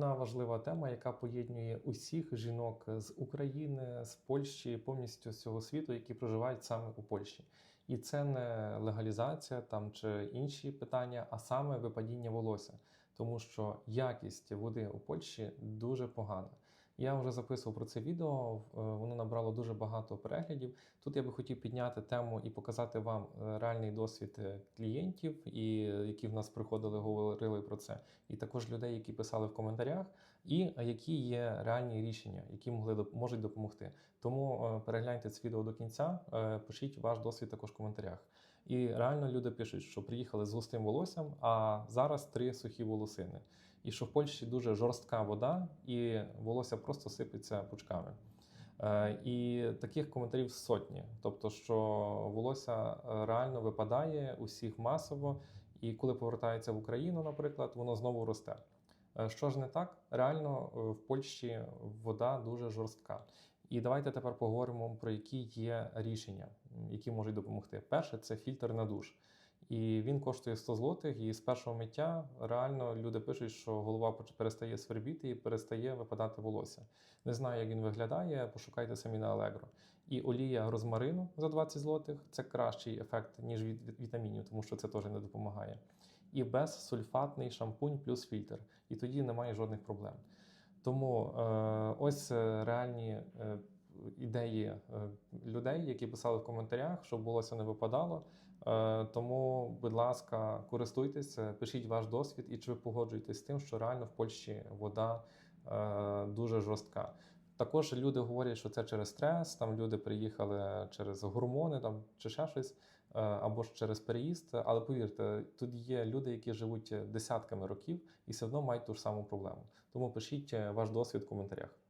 одна важлива тема, яка поєднує усіх жінок з України, з Польщі, повністю з цього світу, які проживають саме у Польщі. І це не легалізація там чи інші питання, а саме випадіння волосся, тому що якість води у Польщі дуже погана. Я вже записував про це відео, е, воно набрало дуже багато переглядів. Тут я би хотів підняти тему і показати вам е, реальний досвід е, клієнтів, і які в нас приходили, говорили про це, і також людей, які писали в коментарях, і які є реальні рішення, які могли можуть допомогти. Тому перегляньте це відео до кінця, пишіть ваш досвід також в коментарях. І реально люди пишуть, що приїхали з густим волоссям, а зараз три сухі волосини. І що в Польщі дуже жорстка вода, і волосся просто сипеться пучками. Е, І таких коментарів сотні. Тобто, що волосся е, реально випадає усіх масово, і коли повертається в Україну, наприклад, воно знову росте. Е, Що ж не так? Реально в Польщі вода дуже жорстка. І давайте тепер поговоримо про які є рішення, які можуть допомогти. Перше це фільтр на душ. І він коштує 100 злотих, і з першого миття реально люди пишуть, що голова перестає свербіти і перестає випадати волосся. Не знаю, як він виглядає, пошукайте самі на Allegro. І олія розмарину за 20 злотих це кращий ефект, ніж від вітамінів, тому що це теж не допомагає. І безсульфатний шампунь плюс фільтр. І тоді немає жодних проблем. Тому е, ось е, реальні е, ідеї е, людей, які писали в коментарях, щоб волосся не випадало. Е, тому, будь ласка, користуйтесь, пишіть ваш досвід, і чи ви погоджуєтесь з тим, що реально в Польщі вода е, дуже жорстка. Також люди говорять, що це через стрес, там люди приїхали через гормони там, чи ще щось, або ж через переїзд. Але повірте, тут є люди, які живуть десятками років і все одно мають ту ж саму проблему. Тому пишіть ваш досвід в коментарях.